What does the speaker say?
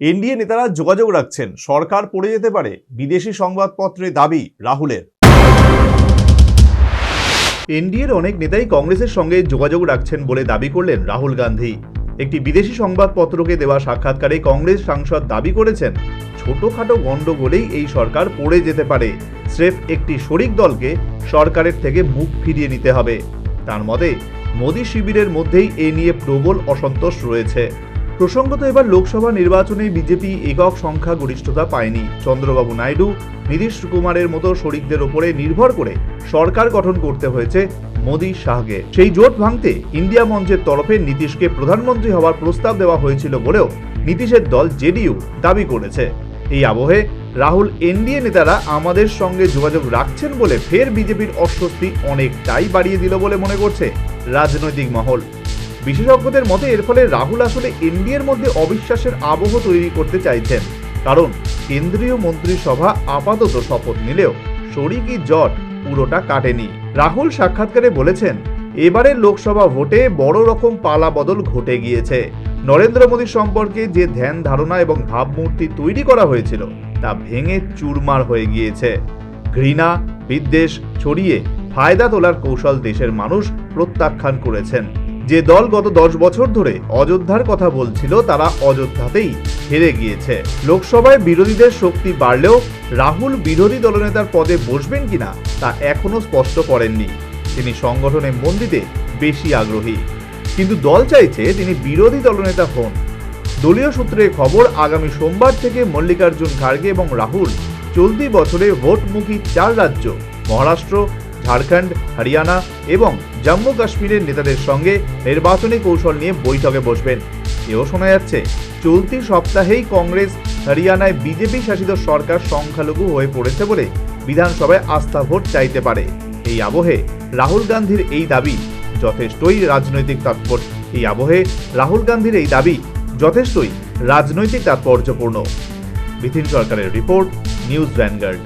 NDA নেতারা যোগাযোগ রাখছেন। সরকার পড়ে যেতে পারে, বিদেশি সংবাদপত্রে দাবি রাহুলের। এনডিএর অনেক নেতাই কংগ্রেসের সঙ্গে যোগাযোগ রাখছেন বলে দাবি করলেন রাহুল গান্ধী। একটি বিদেশি সংবাদপত্রকে দেওয়া সাক্ষাৎকারে কংগ্রেস সাংসদ দাবি করেছেন, ছোটখাটো গণ্ডগোলেই এই সরকার পড়ে যেতে পারে। স্রেফ একটি শরিক দলকে সরকারের থেকে মুখ ফিরিয়ে নিতে হবে। তার মতে, মোদী শিবিরের মধ্যেই এ নিয়ে প্রবল অসন্তোষ রয়েছে। প্রসঙ্গত এবার লোকসভা নির্বাচনে বিজেপি একক সংখ্যা গরিষ্ঠতা পায়নি। চন্দ্রবাবু নাইডু, নীতিশ কুমারের মতো শরিকদের ওপরে নির্ভর করে সরকার গঠন করতে হয়েছে মোদী শাহকে। সেই জোট ভাঙতে ইন্ডিয়া মঞ্চের তরফে নীতিশকে প্রধানমন্ত্রী হওয়ার প্রস্তাব দেওয়া হয়েছিল বলেও নীতিশের দল জেডিইউ দাবি করেছে। এই আবহে রাহুল, এনডিএ নেতারা আমাদের সঙ্গে যোগাযোগ রাখছেন বলে ফের বিজেপির অস্বস্তি অনেকটাই বাড়িয়ে দিল বলে মনে করছে রাজনৈতিক মহল। বিশেষজ্ঞদের মতে এর ফলে রাহুল আসলে এনডিএর মধ্যে অবিশ্বাসের আবহ তৈরি করতে চাইছেন। কারণ কেন্দ্রীয় মন্ত্রিসভা আপাতত শপথ নিলেও শরিকি জট পুরোটা কাটেনি। রাহুল সাক্ষাৎকারে বলেছেন, এবারের লোকসভা ভোটে বড় রকম পালা বদল ঘটে গিয়েছে। নরেন্দ্র মোদী সম্পর্কে যে ধ্যান ধারণা এবং ভাবমূর্তি তৈরি করা হয়েছিল, তা ভেঙে চুরমার হয়ে গিয়েছে। ঘৃণা, বিদ্বেষ ছড়িয়ে ফায়দা তোলার কৌশল দেশের মানুষ প্রত্যাখ্যান করেছেন। যে দল গত দশ বছর ধরে অযোধ্যার কথা বলছিল, তারা অযোধ্যাতেই হেরে গিয়েছে। লোকসভায় বিরোধীদের শক্তি বাড়লেও রাহুল বিরোধী দলনেতার পদে বসবেন কিনা, তা এখনও স্পষ্ট করেননি। তিনি সংগঠনে মন দিতে বেশি আগ্রহী। কিন্তু দল চাইছে তিনি বিরোধী দলনেতা হন। দলীয় সূত্রে খবর, আগামী সোমবার থেকে মল্লিকার্জুন খাড়গে এবং রাহুল চলতি বছরে ভোটমুখী চার রাজ্য, মহারাষ্ট্র ঝাড়খণ্ড, হরিয়ানা এবং জম্মু কাশ্মীরের নেতাদের সঙ্গে নির্বাচনী কৌশল নিয়ে বৈঠকে বসবেন। এও শোনা যাচ্ছে, চলতি সপ্তাহেই কংগ্রেস হরিয়ানায় বিজেপি শাসিত সরকার সংখ্যালঘু হয়ে পড়েছে বলে বিধানসভায় আস্থা ভোট চাইতে পারে। এই আবহে রাহুল গান্ধীর এই দাবি যথেষ্টই রাজনৈতিক তাৎপর্য। এই আবহে রাহুল গান্ধীর এই দাবি যথেষ্টই রাজনৈতিক তাৎপর্যপূর্ণ। বিধিন সরকারের রিপোর্ট, নিউজ ভ্যানগার্ড।